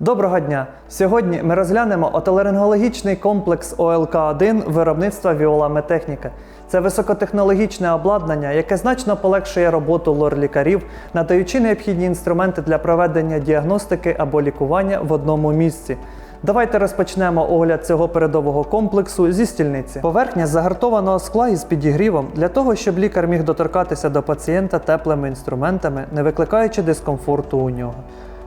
Доброго дня! Сьогодні ми розглянемо отоларингологічний комплекс ОЛК-1 виробництва Віола. Це високотехнологічне обладнання, яке значно полегшує роботу лор-лікарів, надаючи необхідні інструменти для проведення діагностики або лікування в одному місці. Давайте розпочнемо огляд цього передового комплексу зі стільниці. Поверхня загартованого скла із підігрівом для того, щоб лікар міг доторкатися до пацієнта теплими інструментами, не викликаючи дискомфорту у нього.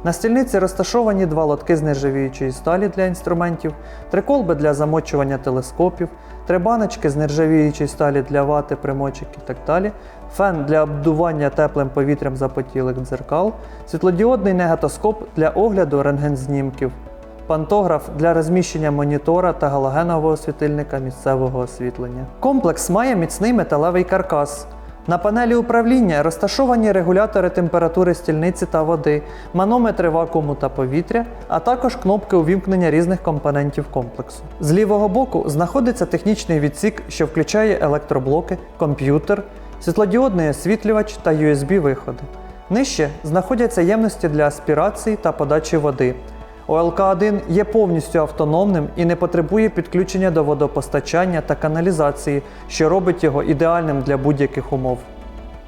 На стільниці розташовані два лотки з нержавіючої сталі для інструментів, три колби для замочування телескопів, три баночки з нержавіючої сталі для вати, примочок і так далі, фен для обдування теплим повітрям запотілих дзеркал, світлодіодний негатоскоп для огляду рентгензнімків, пантограф для розміщення монітора та галогенового світильника місцевого освітлення. Комплекс має міцний металевий каркас. На панелі управління розташовані регулятори температури стільниці та води, манометри вакууму та повітря, а також кнопки увімкнення різних компонентів комплексу. З лівого боку знаходиться технічний відсік, що включає електроблоки, комп'ютер, світлодіодний освітлювач та USB-виходи. Нижче знаходяться ємності для аспірації та подачі води. ОЛК-1 є повністю автономним і не потребує підключення до водопостачання та каналізації, що робить його ідеальним для будь-яких умов.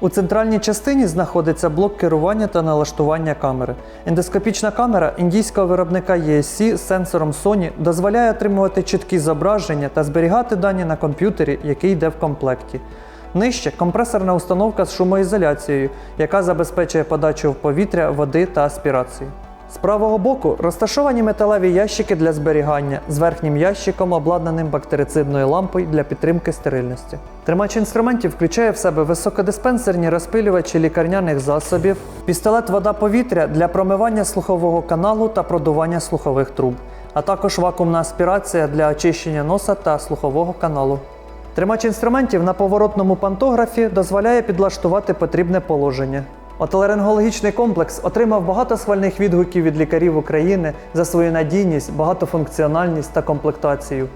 У центральній частині знаходиться блок керування та налаштування камери. Ендоскопічна камера індійського виробника ESC з сенсором Sony дозволяє отримувати чіткі зображення та зберігати дані на комп'ютері, який йде в комплекті. Нижче компресорна установка з шумоізоляцією, яка забезпечує подачу в повітря, води та аспірацію. З правого боку розташовані металеві ящики для зберігання з верхнім ящиком, обладнаним бактерицидною лампою для підтримки стерильності. Тримач інструментів включає в себе високодиспенсерні розпилювачі лікарняних засобів, пістолет вода повітря для промивання слухового каналу та продування слухових труб, а також вакуумна аспірація для очищення носа та слухового каналу. Тримач інструментів на поворотному пантографі дозволяє підлаштувати потрібне положення. Отоларингологічний комплекс отримав багато схвальних відгуків від лікарів України за свою надійність, багатофункціональність та комплектацію.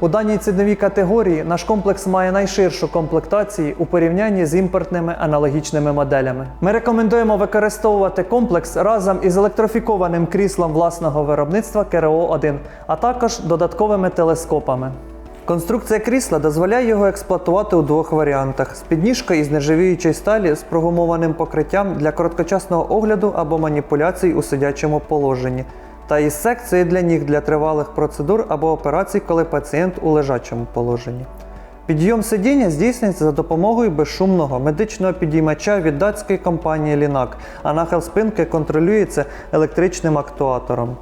У даній ціновій категорії наш комплекс має найширшу комплектацію у порівнянні з імпортними аналогічними моделями. Ми рекомендуємо використовувати комплекс разом із електрифікованим кріслом власного виробництва КРО 1, а також додатковими телескопами. Конструкція крісла дозволяє його експлуатувати у двох варіантах: з підніжкою із нержавіючої сталі з прогумованим покриттям для короткочасного огляду або маніпуляцій у сидячому положенні, та із секцією для ніг для тривалих процедур або операцій, коли пацієнт у лежачому положенні. Підйом сидіння здійснюється за допомогою безшумного медичного підіймача від датської компанії Linac, а нахил спинки контролюється електричним актуатором.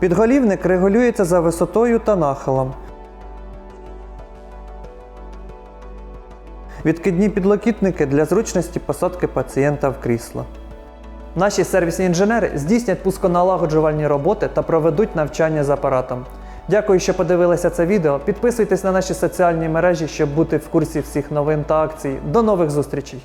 Підголівник регулюється за висотою та нахилом. Відкидні підлокітники для зручності посадки пацієнта в крісло. Наші сервісні інженери здійснять пусконалагоджувальні роботи та проведуть навчання з апаратом. Дякую, що подивилися це відео. Підписуйтесь на наші соціальні мережі, щоб бути в курсі всіх новин та акцій. До нових зустрічей!